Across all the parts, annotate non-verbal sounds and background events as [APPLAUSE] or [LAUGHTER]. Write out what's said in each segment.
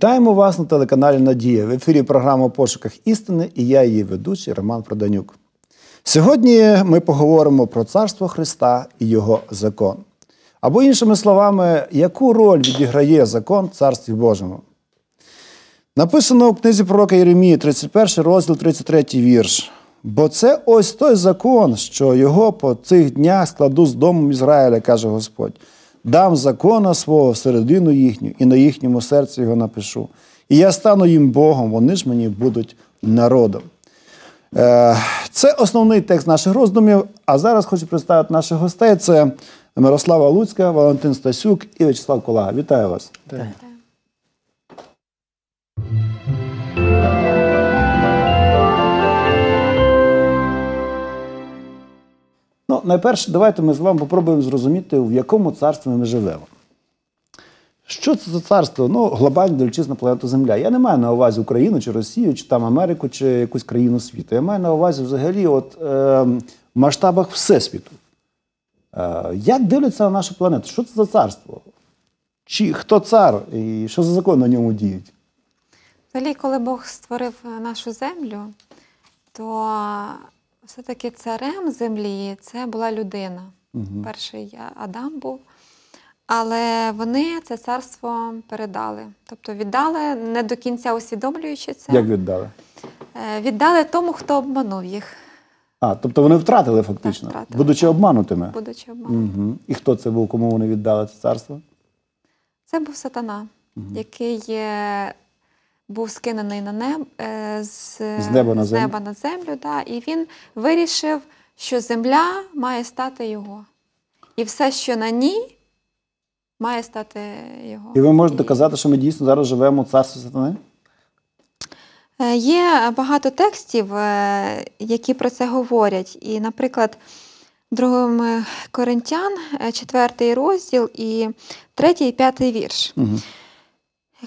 Вітаємо вас на телеканалі Надія. В ефірі програма «У пошуках істини і я її ведучий Роман Проданюк. Сьогодні ми поговоримо про царство Христа і його закон. Або, іншими словами, яку роль відіграє закон в Царстві Божому. Написано в книзі пророка Єремії, 31 розділ, 33 вірш. Бо це ось той закон, що його по цих днях складу з домом Ізраїля, каже Господь. Дам закона свого всередину їхню, і на їхньому серці його напишу. І я стану їм Богом, вони ж мені будуть народом. Е, Це основний текст наших роздумів. А зараз хочу представити наших гостей: це Мирослава Луцька, Валентин Стасюк і В'ячеслав Колага. Вітаю вас. Ну, найперше, давайте ми з вами попробуємо зрозуміти, в якому царстві ми живемо. Що це за царство? Ну, глобально дивлячись на планету Земля. Я не маю на увазі Україну чи Росію, чи там Америку, чи якусь країну світу. Я маю на увазі взагалі от, е, в масштабах Всесвіту. Е, як дивляться на нашу планету? Що це за царство? Чи хто цар і що за закони на ньому діють? Взагалі, коли Бог створив е, нашу землю, то все-таки царем землі це була людина. Перший Адам був. Але вони це царство передали. Тобто віддали, не до кінця усвідомлюючи це, Як віддали? Е, віддали тому, хто обманув їх, А, тобто вони втратили фактично, Так, втратили, будучи обманутими. будучи обманутими. Угу. І хто це був, кому вони віддали це царство? Це був сатана, який е, був скинений на неб, е, з, З неба на з землю. неба на землю да, і він вирішив, що земля має стати його. І все, що на ній, має стати його. І ви можете І- доказати, що ми дійсно зараз живемо у царстві сатани? Е, Є багато текстів, е, які про це говорять. І, наприклад, в 2 Коринтян, 4 розділ і 3 і 5 вірш. Угу.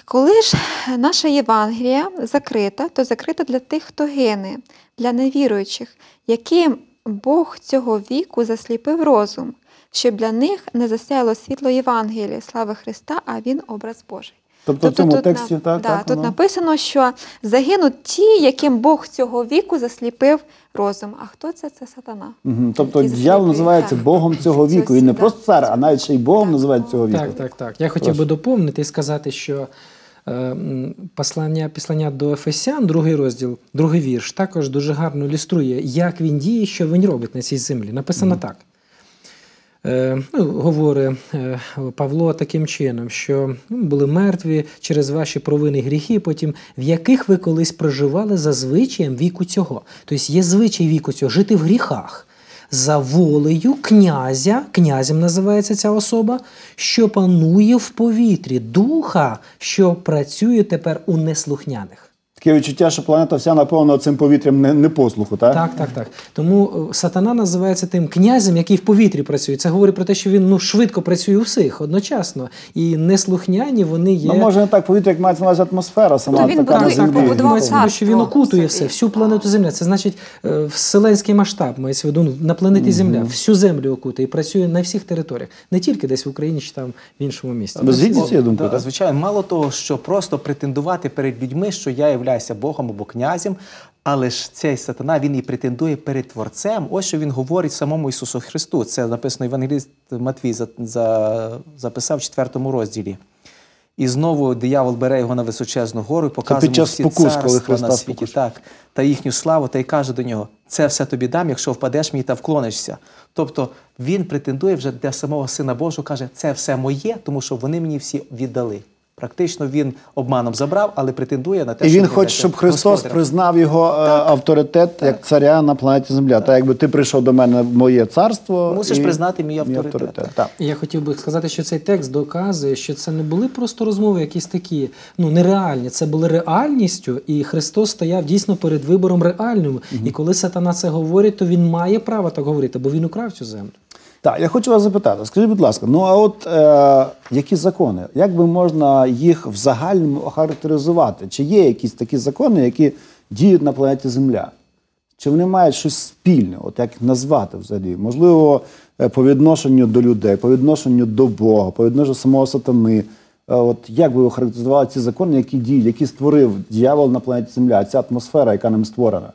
Коли ж наша Євангелія закрита, то закрита для тих, хто гине, для невіруючих, яким Бог цього віку засліпив розум, щоб для них не засяяло світло Євангелія, слави Христа, а він образ Божий. Тобто, в цьому тут, тексті на- так, да, так, тут воно? написано, що загинуть ті, яким Бог цього віку засліпив розум. А хто це? Це сатана. Мгм. Тобто дьявол називається так. Богом цього Цього віку. Він не світа. просто цар, а навіть ще й Богом Так, називають цього віку. Так, так, так. Я хотів Прошу. би доповнити і сказати, що е, м, послання, до Ефесян, другий розділ, другий вірш, також дуже гарно ілюструє, як він діє, що він робить на цій землі. Написано так. Е, ну, говорить е, Павло таким чином, що ну, були мертві через ваші провини гріхи, потім в яких ви колись проживали за звичаєм віку цього. Тобто є звичай віку цього жити в гріхах за волею князя, князем називається ця особа, що панує в повітрі, духа, що працює тепер у неслухняних. Таке відчуття, що планета вся наповнена цим повітрям не- непослуху, так? Так, так, так. Тому е, сатана називається тим князем, який в повітрі працює. Це говорить про те, що він ну, швидко працює у всіх одночасно. І неслухняні вони є. Ну, може не так повітря, як мається на атмосфера, сама Тобто він така на землі. побудував Мається в що він окутує все, всю планету Земля. Це значить е, вселенський масштаб, мається в виду ну, на планеті Земля, всю землю окутує і працює на всіх територіях, не тільки десь в Україні чи там в іншому місті. Ви згідні з цією думкою, так? звичайно, мало того, що просто претендувати перед людьми, що я являюся Богом або князем, але ж цей сатана він і претендує перед Творцем. Ось що він говорить самому Ісусу Христу. Це написано Євангеліст Матвій за, за, записав в четвертому розділі. І знову диявол бере його на височезну гору і показує всі спокус, царства на світі, спокушав. так, та їхню славу, та й каже до нього: це все тобі дам, якщо впадеш мені та вклонишся. Тобто він претендує вже для самого Сина Божого, каже, це все моє, тому що вони мені всі віддали. Практично він обманом забрав, але претендує на те, І що він хоче, щоб Христос господарем. признав його е, авторитет як царя на планеті Земля. Так, якби ти прийшов до мене в моє царство. Мусиш і признати мій авторитет. Так. Я хотів би сказати, що цей текст доказує, що це не були просто розмови, якісь такі ну нереальні. Це були реальністю, і Христос стояв дійсно перед вибором реальним. І коли сатана це говорить, то він має право так говорити, бо він украв цю землю. Так, я хочу вас запитати. Скажіть, будь ласка, ну а от е, які закони? Як би можна їх в загальному охарактеризувати? Чи є якісь такі закони, які діють на планеті Земля? Чи вони мають щось спільне? От як їх назвати взагалі? Можливо, е, по відношенню до людей, по відношенню до Бога, по відношенню самого сатани. Е, От як би ви охарактеризували ці закони, які діють, які створив дьявол на планеті Земля, ця атмосфера, яка ним створена?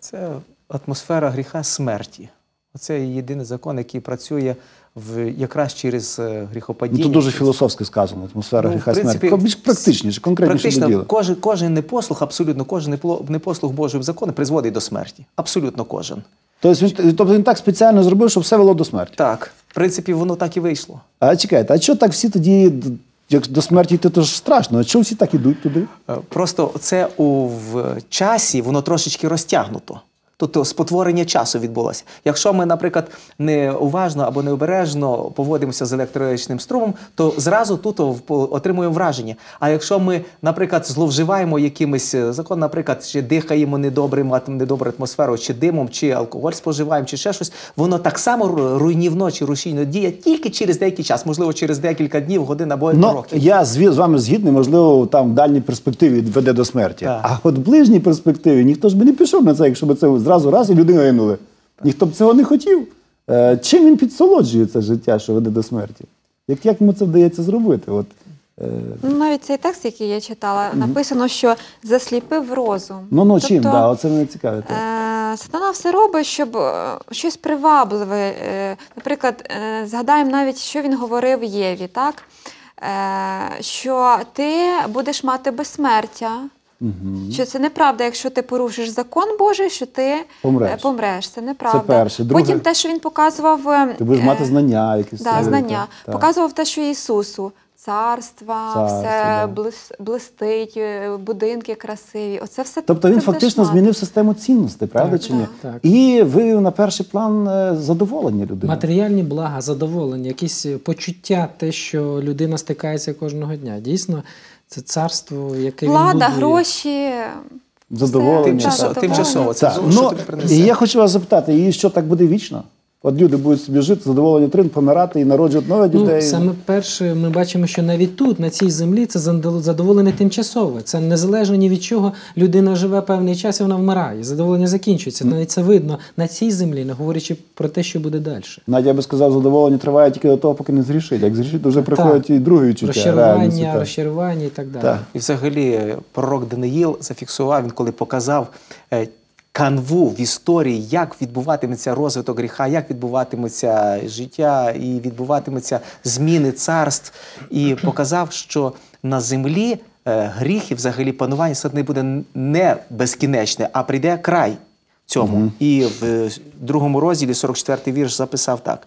Це атмосфера гріха смерті. Оце єдиний закон, який працює в, якраз через е, Ну, гріхопадіння. тут дуже філософськи сказано, атмосфера Ну, гріха принципі, смерті. Більш практичніше, конкретніше до Практично діла. кожен, кожен непослух, абсолютно кожен непослух Божого закону призводить до смерті. Абсолютно кожен. Тобто він, тобто він так спеціально зробив, щоб все вело до смерті. Так, в принципі, воно так і вийшло. А чекайте, а що так всі тоді, як до смерті йти, то ж страшно. А чого всі так ідуть туди? Е, Просто це у в часі воно трошечки розтягнуто. Тобто спотворення часу відбулося. Якщо ми, наприклад, неуважно або необережно поводимося з електричним струмом, то зразу тут отримуємо враження. А якщо ми, наприклад, зловживаємо якимось е, законом, наприклад, чи дихаємо недобрим недобру атмосферу, чи димом, чи алкоголь споживаємо, чи ще щось, воно так само руйнівно чи рушійно діє тільки через деякий час, можливо, через декілька днів, годин або Ну, років. я з вами згідний, можливо, там в дальній перспективі веде до смерті. Так. А от в ближній перспективі ніхто ж би не пішов на це, якщо б це зразу раз і людина гинула. Ніхто б цього не хотів. Е, чим він підсолоджує це життя, що веде до смерті? Як, як йому це вдається зробити? От, е, Ну, навіть цей текст, який я читала, написано, що засліпив розум. ну, ну чим, Тобто, да, оце мене цікавить. Е, Сатана все робить, щоб е, щось привабливе. е, Наприклад, е, згадаємо навіть, що він говорив Єві, так? Е, Що ти будеш мати безсмертя. Що це неправда, якщо ти порушиш закон Божий, що ти е, Помреш. помреш. Це неправда. Це перше. Друге, Потім те, що він показував. е, Ти будеш е, мати знання якісь. Да, е, знання. так. Показував те, що Ісусу. Царства, Царство, все да. блис- блистить, е, будинки красиві. Оце все Тобто він фактично шмат. змінив систему цінностей, правда Так, чи ні? так. І вивів на перший план е, задоволення людини. Матеріальні блага, задоволення, якісь е, почуття, те, що людина стикається кожного дня. Дійсно, це царство, яке Влада, він гроші. Задоволення. Тимчасово, тимчасово. Це Так, що ну, тобі принесе. і я хочу вас запитати, і що так буде вічно? От люди будуть собі жити, задоволені трин, помирати і народжувати нових Ну, дітей. саме перше, ми бачимо, що навіть тут, на цій землі, це задоволення тимчасове. Це незалежно ні від чого людина живе певний час і вона вмирає. Задоволення закінчується. Навіть це видно на цій землі, не говорячи про те, що буде далі. Навіть я би сказав, задоволення триває тільки до того, поки не зрішить. Як зрішить, то вже приходять і друге відчуття. Розчарування, розчарування і так далі. Так. І взагалі е, пророк Даниїл зафіксував, він коли показав е, канву в історії, як відбуватиметься розвиток гріха, як відбуватиметься життя і відбуватиметься зміни царств, і [CLEARS THROAT] показав, що на землі е, гріх і взагалі панування сатани буде не безкінечне, а прийде край цьому. І в е, другому розділі 44-й вірш записав так.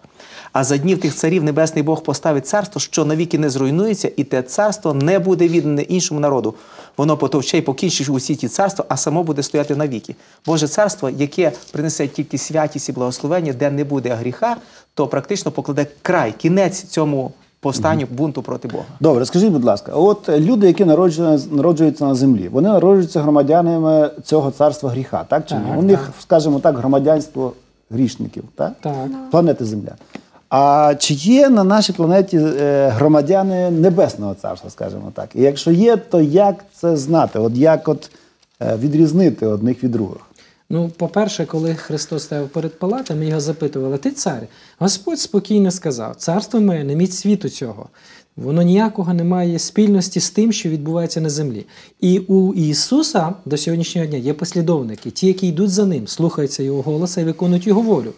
А за днів тих царів небесний Бог поставить царство, що навіки не зруйнується, і те царство не буде віддане іншому народу. Воно потовче й покінчить усі ті царства, а само буде стояти навіки. Боже царство, яке принесе тільки святість і благословення, де не буде гріха, то практично покладе край, кінець цьому повстанню бунту проти Бога. Добре, скажіть, будь ласка, от люди, які народжуються, народжуються на землі, вони народжуються громадянами цього царства гріха, так чи ні? Так, У них, скажімо так, громадянство грішників, так? Так. Планети Земля. А чи є на нашій планеті е, громадяни Небесного царства, скажімо так? І якщо є, то як це знати? От як от е, відрізнити одних від других? Ну, по-перше, коли Христос став перед палатами, його запитували, ти цар? Господь спокійно сказав: Царство моє, не міть світу цього. Воно ніякого не має спільності з тим, що відбувається на землі. І у Ісуса до сьогоднішнього дня є послідовники, ті, які йдуть за ним, слухаються Його голоса і виконують Його волю.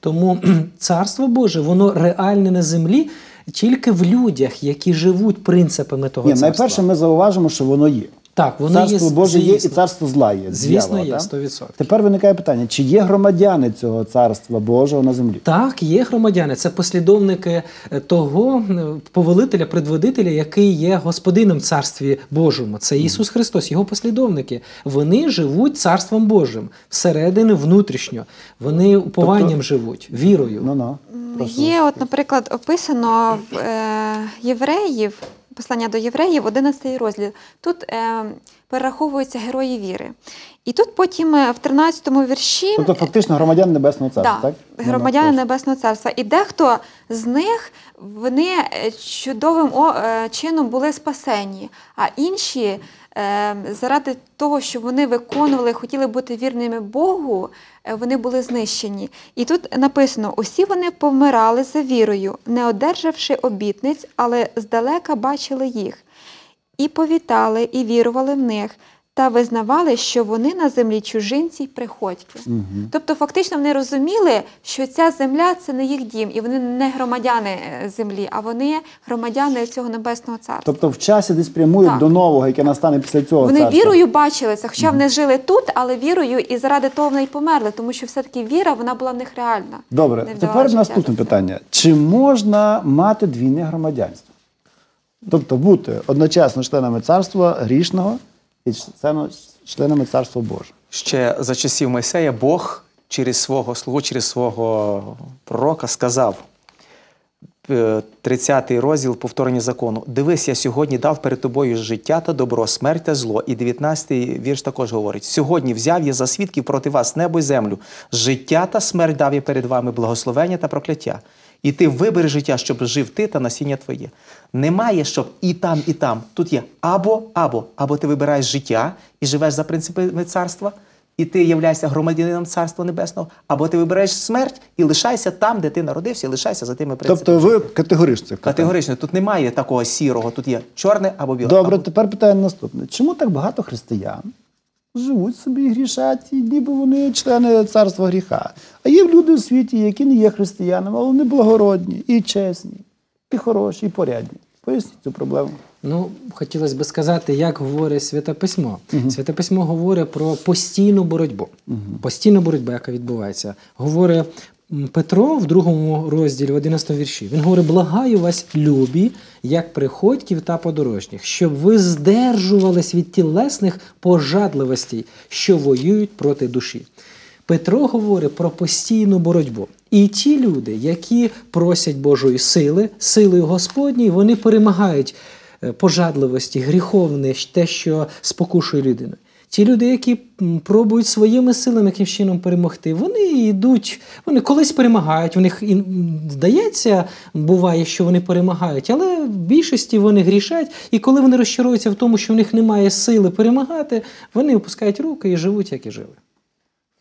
Тому [CLEARS THROAT] Царство Боже, воно реальне на землі тільки в людях, які живуть принципами того Ні, царства. найперше ми зауважимо, що воно є. Так, воно царство є, Боже є і царство зла є. Звісно, є, так? 100%. Тепер виникає питання: чи є громадяни цього царства Божого на землі? Так, є громадяни, це послідовники е, того е, повелителя, предводителя, який є господином царстві Божому. Це Ісус Христос, його послідовники. Вони живуть царством Божим всередини, внутрішньо. Вони упованням живуть, вірою. Ну ну Є, от, наприклад, описано в е, євреїв, послання до євреїв, 11 розділ. Тут е, перераховуються герої віри. І тут потім е, в 13-му вірші Тобто фактично громадян Небесного Царства, Да, так? Ну, громадяни. Небесного Царства. І дехто з них вони е, чудовим е, чином були спасені, а інші е, заради того, що вони виконували, хотіли бути вірними Богу, е, вони були знищені. І тут написано: усі вони помирали за вірою, не одержавши обітниць, але здалека бачили їх, і повітали, і вірували в них. Та визнавали, що вони на землі чужинці й приходьки. Тобто, фактично, вони розуміли, що ця земля це не їх дім, і вони не громадяни е, землі, а вони громадяни цього небесного царства. Тобто в часі десь прямують Так. до нового, яке настане після цього Вони царства. вірою бачили це, хоча вони жили тут, але вірою і заради того вони й померли, тому що все-таки віра вона була в них реальна. Добре, тепер наступне питання: чи можна мати двійне громадянство? Тобто бути одночасно членами царства грішного і членами царства Божого. Ще за часів Мойсея Бог через свого слугу, через свого пророка сказав, е, 30 розділ повторення закону. Дивись, я сьогодні дав перед тобою життя та добро, смерть та зло. І 19-й вірш також говорить: сьогодні взяв я за свідків проти вас небо й землю. Життя та смерть дав я перед вами, благословення та прокляття. І ти вибери життя, щоб жив ти та насіння твоє. Немає, щоб і там, і там. Тут є або, або, або ти вибираєш життя і живеш за принципами царства, і ти являєшся громадянином Царства Небесного, або ти вибираєш смерть і лишайся там, де ти народився, і лишайся за тими принципами. Тобто ви категорично. Категорично, тут немає такого сірого, тут є чорне або біле. Добре, Або- тепер питання наступне: чому так багато християн живуть собі і грішать, і ніби вони члени царства гріха? А є люди у світі, які не є християнами, але вони благородні, і чесні, і хороші, і порядні. Поясніть цю проблему. Ну, хотілося б сказати, як говорить Святе Письмо. Святе Письмо говорить про постійну боротьбу. Постійна боротьба, яка відбувається. Говорить Петро в другому розділі, в 11 вірші. Він говорить: благаю вас, любі, як приходьків та подорожніх, щоб ви здержувались від тілесних пожадливостей, що воюють проти душі. Петро говорить про постійну боротьбу. І ті люди, які просять Божої сили, силою Господньої, вони перемагають е, пожадливості, гріховне, те, що спокушує людину. Ті люди, які пробують своїми силами яким чином перемогти, вони йдуть, вони колись перемагають. У них і, здається, буває, що вони перемагають, але в більшості вони грішать. І коли вони розчаруються в тому, що в них немає сили перемагати, вони опускають руки і живуть, як і жили.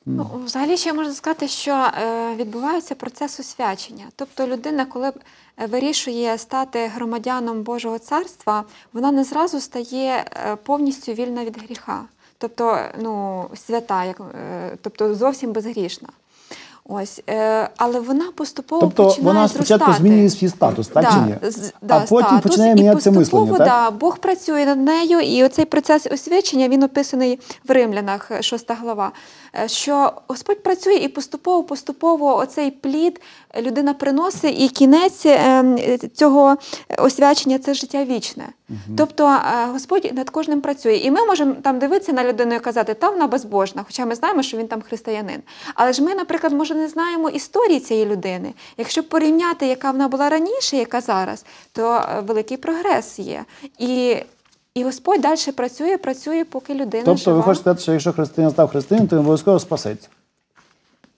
Ну, взагалі ще можна сказати, що е, відбувається процес освячення. Тобто людина, коли е, вирішує стати громадяном Божого царства, вона не зразу стає е, повністю вільна від гріха. Тобто, ну, свята, як, е, тобто зовсім безгрішна. Ось, е, але вона поступово Тобто починає вона спочатку зростати. змінює свій статус, так чи ні? з- А потім статус. починає поступово, мислення, так? Да, Бог працює над нею, і оцей процес освячення він описаний в Римлянах, 6 глава. е, Що Господь працює і поступово, поступово оцей плід людина приносить, і кінець е, цього освячення це життя вічне. Тобто е, Господь над кожним працює. І ми можемо там дивитися на людину і казати, та вона безбожна, хоча ми знаємо, що він там християнин. Але ж ми, наприклад, може, не знаємо історії цієї людини. Якщо порівняти, яка вона була раніше, яка зараз, то е, великий прогрес є. І, і Господь далі працює, працює, поки людина Тобто жива. ви хочете сказати, що якщо християнин став християнином, то він обов'язково спасеться.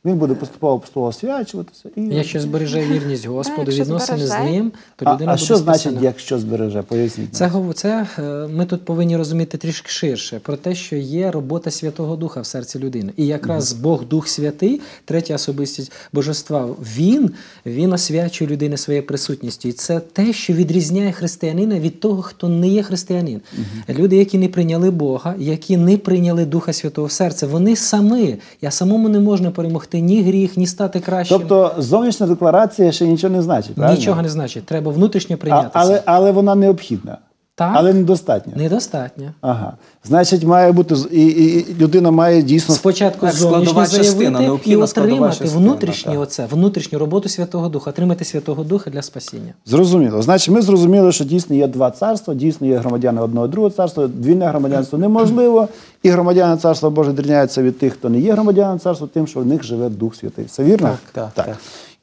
Він буде поступово поступово освячуватися. І... Якщо збереже вірність Господу, відносини з ним, то а, людина а буде що значить, якщо збереже? Поясніть. Це, це е, ми тут повинні розуміти трішки ширше про те, що є робота Святого Духа в серці людини. І якраз Бог Дух Святий, третя особистість Божества, він, він освячує людини своєю присутністю. І це те, що відрізняє християнина від того, хто не є християнин. Люди, які не прийняли Бога, які не прийняли Духа Святого в серце, вони самі. Я самому не можна перемогти ні гріх, ні стати кращим. Тобто зовнішня декларація ще нічого не значить. правильно? Нічого не значить. Треба внутрішньо а, прийняти. але, але вона необхідна. Так. Але недостатня. Недостатньо. Ага. Значить, має бути і, і, і людина має дійсно Спочатку Так, складова частина, заявити і отримати частина, внутрішню так. оце, внутрішню роботу Святого Духа, отримати Святого Духа для спасіння. Зрозуміло. Значить, ми зрозуміли, що дійсно є два царства, дійсно є громадяни одного і другого царства. Двійне громадянство неможливо, і громадяни царства Боже відрізняються від тих, хто не є громадянином царства, тим, що в них живе Дух Святий. Це вірно? Так, так, так.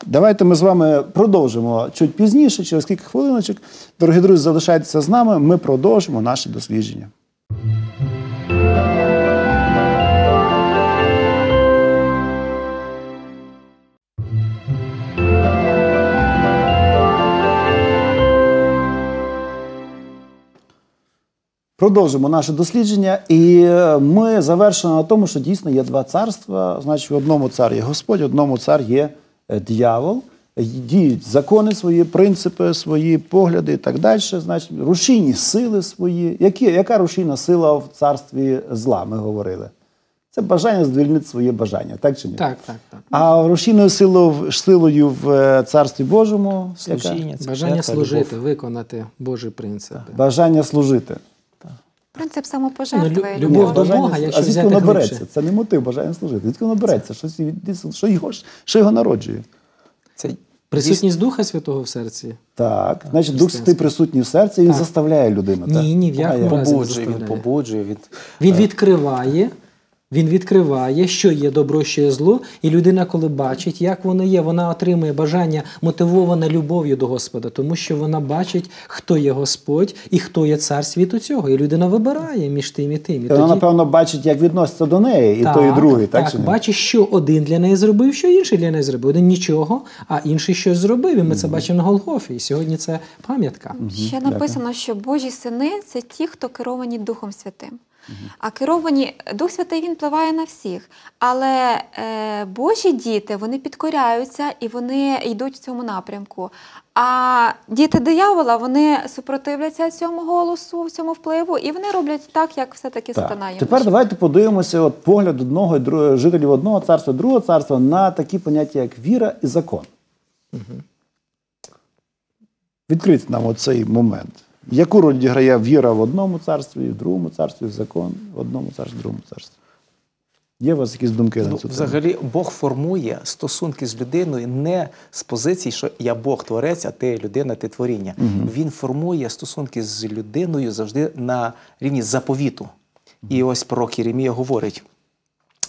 Давайте ми з вами продовжимо чуть пізніше, через кілька хвилиночок. Дорогі друзі, залишайтеся з нами. Ми продовжимо наше дослідження. Продовжимо наше дослідження, і е, ми завершили на тому, що дійсно є два царства. Значить, в одному цар є Господь, в одному цар є е, дьявол. Діють закони свої, принципи, свої погляди і так далі. Значить, рушійні сили свої. Які, яка рушійна сила в царстві зла? Ми говорили? Це бажання задовольнити своє бажання, так чи ні? Так, так, так. А рушійною силою, силою в е, царстві Божому яка? Служіння, це Бажання служити, любов. виконати Божі принципи. бажання служити. Принцип самопожертви. Ну, любов до Бога, якщо а звідки взяти воно береться? Це не мотив бажання служити. Звідки воно береться? Щось від- що його, що його народжує. Це Присутність Духа Святого в серці. Так, значить, Дух. Святий присутній в серці і він Так. заставляє людину. Ні, ні, в якому разі побуджує, він побуджує. Він... Він відкриває, він відкриває, що є добро, що є зло, і людина, коли бачить, як воно є, вона отримує бажання мотивоване любов'ю до Господа, тому що вона бачить, хто є Господь і хто є цар світу цього. І людина вибирає між тим і тим. І Вона, напевно, бачить, як відноситься до неї, і той, і другий, так, так чи ні? бачить, що один для неї зробив, що інший для неї зробив. Один нічого, а інший щось зробив. І ми це бачимо на Голгофі. І сьогодні це пам'ятка. Ще написано, що Божі сини це ті, хто керовані Духом Святим. А керовані Дух Святий він впливає на всіх. Але е, Божі діти вони підкоряються і вони йдуть в цьому напрямку. А діти диявола вони супротивляться цьому голосу, цьому впливу, і вони роблять так, як все-таки Так. сатана їм. Тепер давайте подивимося от погляд одного і другого жителів одного царства, другого царства на такі поняття, як віра і закон. Відкрийте нам оцей момент. Яку роль відіграє віра в одному царстві, в другому царстві, закон в одному царстві, в другому царстві? Є у вас якісь думки на Ну, цю тему? взагалі, Бог формує стосунки з людиною не з позиції, що я Бог творець, а ти людина, ти творіння. Він формує стосунки з людиною завжди на рівні заповіту. І ось пророк Єремія говорить.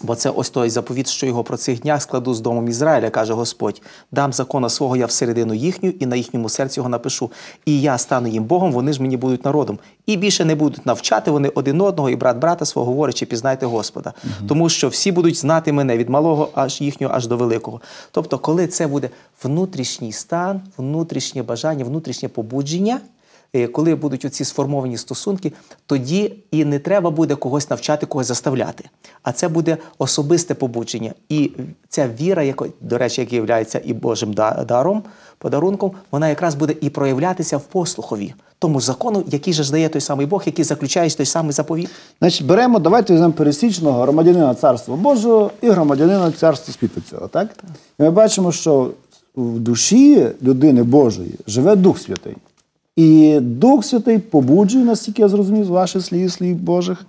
Бо це ось той заповіт, що його про цих днях складу з домом Ізраїля, каже Господь. Дам закона свого я всередину їхню, і на їхньому серці його напишу. І я стану їм Богом, вони ж мені будуть народом. І більше не будуть навчати вони один одного, і брат брата свого говорячи, пізнайте Господа. Тому що всі будуть знати мене від малого аж їхнього, аж до великого. Тобто, коли це буде внутрішній стан, внутрішнє бажання, внутрішнє побудження. Е, Коли будуть оці сформовані стосунки, тоді і не треба буде когось навчати, когось заставляти. А це буде особисте побудження. І ця віра, яка, до речі, яка є і Божим да- даром, подарунком, вона якраз буде і проявлятися в послухові, тому закону, який же ж дає той самий Бог, який заключає той самий заповіт. Значить, беремо, давайте візьмемо пересічного громадянина Царства Божого і громадянина Царства світу цього. Так? І ми бачимо, що в душі людини Божої живе Дух Святий. І Дух Святий побуджує, наскільки я зрозумів, з ваших слів, слів Божих.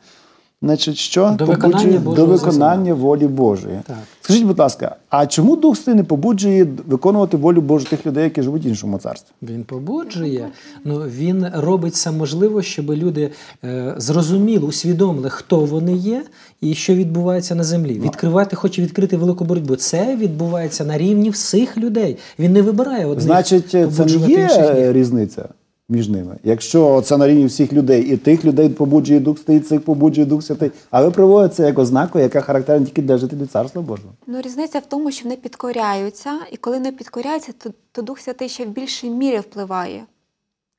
Значить, що До виконання побуджує до Божого виконання волі Божої. Так. Скажіть, будь ласка, а чому Дух Святий не побуджує виконувати волю Божу тих людей, які живуть в іншому царстві? Він побуджує, ну він робить все можливе, щоб люди е, зрозуміли, усвідомили, хто вони є і що відбувається на землі. Відкривати, хоче відкрити велику боротьбу. Це відбувається на рівні всіх людей. Він не вибирає одних. Значить, це не є інших різниця між ними. Якщо це на рівні всіх людей, і тих людей побуджує Дух стоїть, цих побуджує Дух Святий, але ви це як ознаку, яка характерна тільки для жителів Царства Божого. Ну, різниця в тому, що вони підкоряються, і коли не підкоряються, то, то Дух Святий ще в більшій мірі впливає.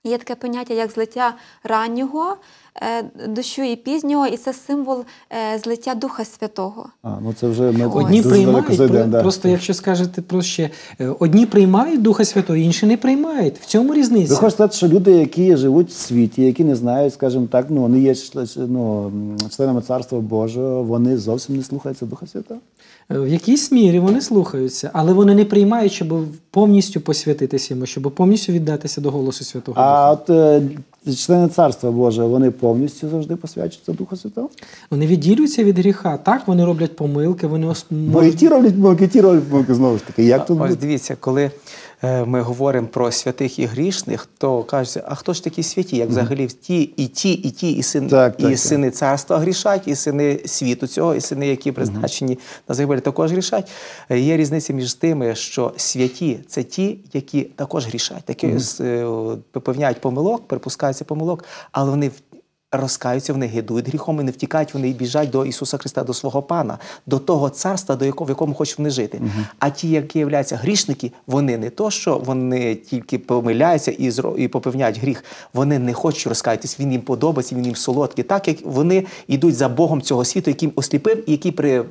Є таке поняття, як злиття раннього дощу і пізнього, і це символ е, злиття Духа Святого. А, ну це вже ми Одні дуже приймають, зайдемо, про- да. просто якщо скажете проще, е, одні приймають Духа Святого, інші не приймають. В цьому різниця. Ви хочете сказати, що люди, які живуть в світі, які не знають, скажімо так, ну вони є ну, членами Царства Божого, вони зовсім не слухаються Духа Святого? Е, В якійсь мірі вони слухаються, але вони не приймають, щоб повністю посвятитися йому, щоб повністю віддатися до голосу Святого А Духа. от е, члени Царства Божого, вони повністю завжди посвячуються Духу Святому? Вони відділюються від гріха. Так, вони роблять помилки, вони ос- Бо і ті роблять помилки, і ті роблять помилки знову ж таки. Як тут Ось буде? дивіться, коли ми говоримо про святих і грішних, то кажуть, а хто ж такі святі? Як взагалі ті, і ті, і ті, і, син, Так, і так, так. сини царства грішать, і сини світу цього, і сини, які призначені на загибель, також грішать. Е, Є різниця між тими, що святі це ті, які також грішать, такі е, попевняють помилок, припускаються помилок, але вони в- розкаються, вони гидують гріхом і не втікають, вони біжать до Ісуса Христа, до свого Пана, до того царства, до якого в якому хочуть вони жити. А ті, які являються грішники, вони не то, що вони тільки помиляються і зро- і попевняють гріх. Вони не хочуть розкаятись. Він їм подобається, він їм солодкий, так як вони йдуть за Богом цього світу, яким осліпив, і який при.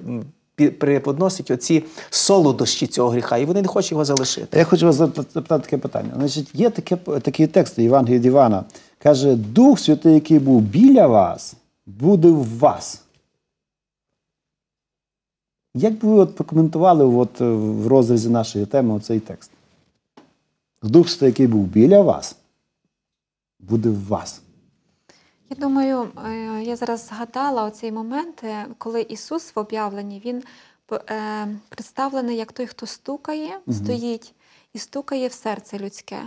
Преподносить оці солодощі цього гріха, і вони не хочуть його залишити. Я хочу вас запитати таке питання. Значить, є таке, такий текст Євангелія Івана. Каже, Дух Святий, який був біля вас, буде в вас. Як би ви от прокоментували от, е, в розрізі нашої теми цей текст? Дух Святий, який був біля вас, буде в вас. Я думаю, е, я зараз згадала оцей момент, е, коли Ісус в об'явленні він е, представлений як той, хто стукає, стоїть і стукає в серце людське.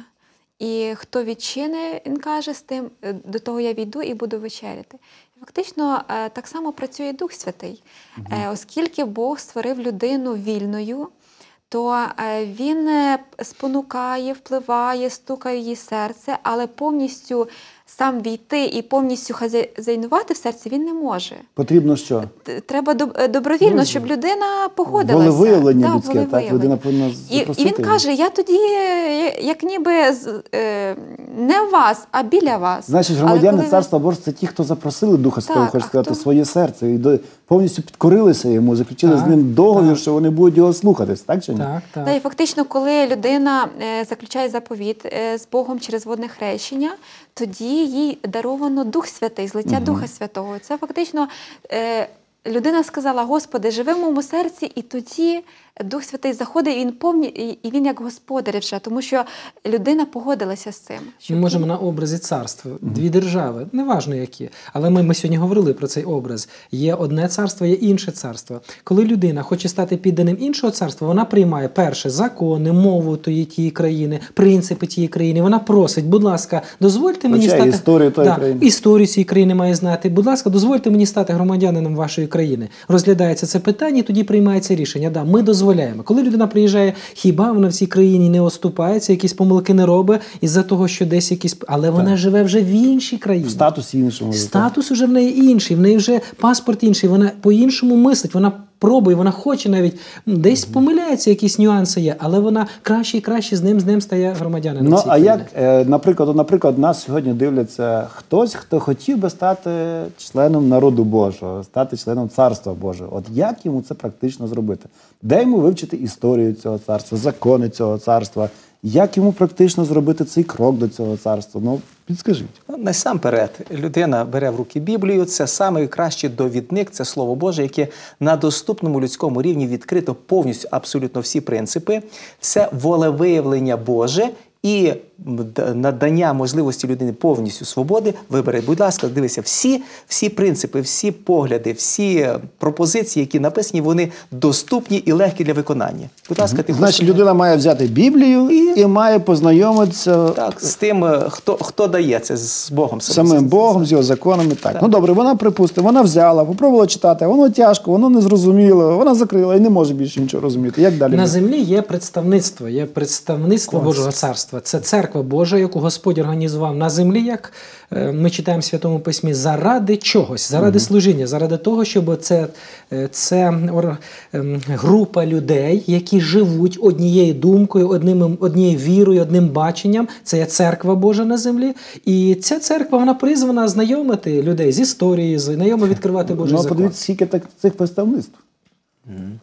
І хто відчини, він каже, з тим до того я війду і буду вечеряти. Фактично, так само працює Дух Святий, Е, оскільки Бог створив людину вільною, то він спонукає, впливає, стукає її серце, але повністю сам війти і повністю хазяйнувати в серці він не може. Потрібно що? Треба е, добровільно, Ну, щоб людина погодилася. Волевиявлення Да, людське, так? Людина повинна І, і він каже: я тоді, як ніби з- е, не вас, а біля вас. Значить, громадяни коли Царства Божого це ті, хто запросили Духа Святого, Так, хочу сказати, хто- своє серце і до- повністю підкорилися йому, заключили з ним договір, так. що вони будуть його слухатись, так чи ні? Так, так. Та і фактично, коли людина е, заключає заповіт з Богом через водне хрещення, тоді їй даровано Дух Святий, злиття Духа Святого. Це фактично е, людина сказала: Господи, живи в моєму серці, і тоді Дух Святий заходить, і він повні, і- він як господар вже, тому що людина погодилася з цим. Ми можемо на образі царства, дві держави, неважно які. Але ми, ми сьогодні говорили про цей образ. Є одне царство, є інше царство. Коли людина хоче стати підданим іншого царства, вона приймає перше закони, мову тієї тієї країни, принципи тієї країни. Вона просить, будь ласка, дозвольте мені Вивчає стати історію тої да, країни. історію цієї країни має знати. Будь ласка, дозвольте мені стати громадянином вашої країни. Розглядається це питання, і тоді приймається рішення. Да, ми дозволяємо. Коли людина приїжджає, хіба вона в цій країні не оступається, якісь помилки не робить із-за того, що десь якісь. Але вона живе вже в іншій країні. Статус іншому. Статус уже в неї інший, в неї вже паспорт інший, вона по-іншому мислить, вона пробує, вона хоче навіть десь помиляється, якісь нюанси є, але вона краще і краще з ним з ним стає громадянином. Ну, а як, е, наприклад, наприклад, нас сьогодні дивляться хтось, хто хотів би стати членом народу Божого, стати членом Царства Божого. От як йому це практично зробити? Де йому вивчити історію цього царства, закони цього царства? Як йому практично зробити цей крок до цього царства? Ну, підскажіть. Ну, Насамперед, людина бере в руки Біблію, це найкращий довідник, це Слово Боже, яке на доступному людському рівні відкрито повністю абсолютно всі принципи, все волевиявлення Боже і надання можливості людини повністю свободи. Вибери, будь ласка, дивися, всі, всі принципи, всі погляди, всі е, пропозиції, які написані, вони доступні і легкі для виконання. Будь ласка, ти Значить, хочеш- людина має взяти Біблію і, має познайомитися так, з тим, е, хто, хто дає це з Богом. з самим Богом, з його законами. Так. Ну добре, вона припустить, вона взяла, попробувала читати, воно тяжко, воно не зрозуміло, вона закрила і не може більше нічого розуміти. Як далі? На землі є представництво, є представництво Клас. Божого царства. Це церква Божа, яку Господь організував на землі, як е, ми читаємо в Святому Письмі, заради чогось, заради служіння, заради того, щоб це, е, це ем, група людей, які живуть однією думкою, одним, однією вірою, одним баченням. Це є церква Божа на землі. І ця церква вона призвана знайомити людей з історією, знайомо відкривати Божий Ну, закон. подивіться, скільки так, цих представництв.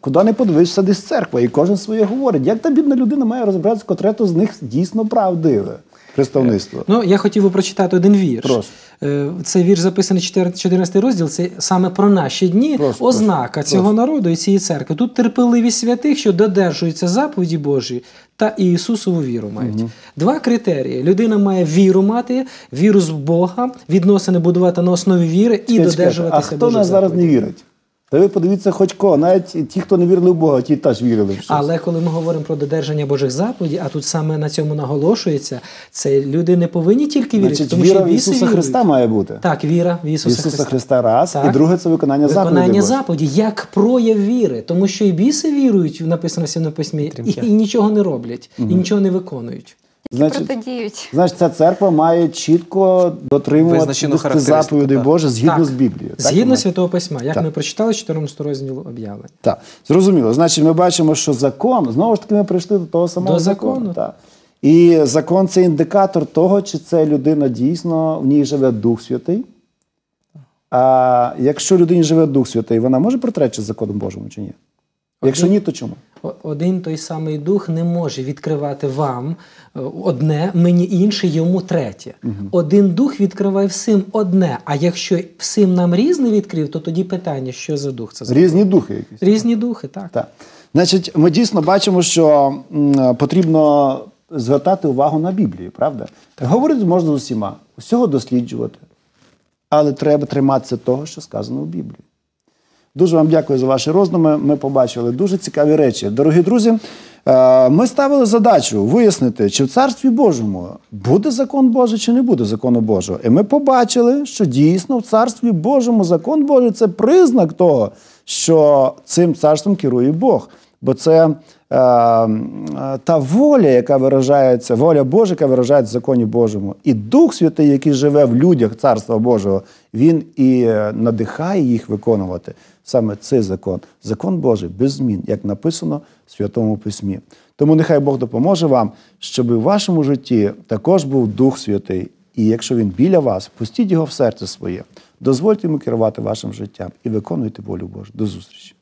Куди не подивишся, десь церква, і кожен своє говорить. Як та бідна людина має розбиратися, котре то з них дійсно правдиве представництво? Ну, я хотів би прочитати один вірш. Прошу. Е, Цей вірш записаний 14 розділ. Це саме про наші дні, Прошу, ознака прошу, цього прошу. народу і цієї церкви. Тут терпеливість святих, що додержуються заповіді Божі та Ісусову віру мають. Два критерії: людина має віру мати, віру з Бога, відносини будувати на основі віри і Чекайте, додержуватися А хто Божих нас зараз не вірить? Та ви подивіться хоч кого, навіть ті, хто не вірили в Бога, ті теж вірили в щось. Але коли ми говоримо про додержання Божих заповідей, а тут саме на цьому наголошується, це люди не повинні тільки вірити, Значить, тому віра що в біси Ісуса вірують. Христа має бути. Так, віра в Ісуса, Ісуса Христа. Христа раз, Так. і друге це виконання заповідей. Виконання Божих. заповіді як прояв віри, тому що і біси вірують, написано в Святому письмі, і, і нічого не роблять, і нічого не виконують. Значить, протидіють. значить, ця церква має чітко дотримуватися заповідей так. Божих згідно Так. з Біблією. Так, Згідно? Святого Письма, як Так. ми прочитали 14 розділу об'явлення. Так, зрозуміло. Значить, ми бачимо, що закон, знову ж таки, ми прийшли до того самого До закону. закону. Так. І закон це індикатор того, чи це людина дійсно в ній живе Дух Святий. А якщо людині живе Дух Святий, вона може протиречити закону Божому чи ні? Якщо ні, то чому? Один той самий дух не може відкривати вам е, одне, мені інше, йому третє. Один дух відкриває всім одне. А якщо всім нам різне відкрив, то тоді питання, що за дух це за Різні духи якісь. різні духи, так. Так. Значить, ми дійсно бачимо, що м, потрібно звертати увагу на Біблію, правда? Говорити можна з усіма, усього досліджувати, але треба триматися того, що сказано в Біблії. Дуже вам дякую за ваші роздуми. Ми побачили дуже цікаві речі. Дорогі друзі, е, ми ставили задачу вияснити, чи в Царстві Божому буде закон Божий, чи не буде закону Божого. І ми побачили, що дійсно в Царстві Божому закон Божий це признак того, що цим царством керує Бог. Бо це е, е, та воля, яка виражається, воля Божа, яка виражається в законі Божому. І Дух Святий, який живе в людях Царства Божого, він і е, надихає їх виконувати саме цей закон. Закон Божий без змін, як написано в Святому Письмі. Тому нехай Бог допоможе вам, щоб у вашому житті також був Дух Святий. І якщо він біля вас, пустіть його в серце своє, дозвольте йому керувати вашим життям і виконуйте волю Божу. До зустрічі.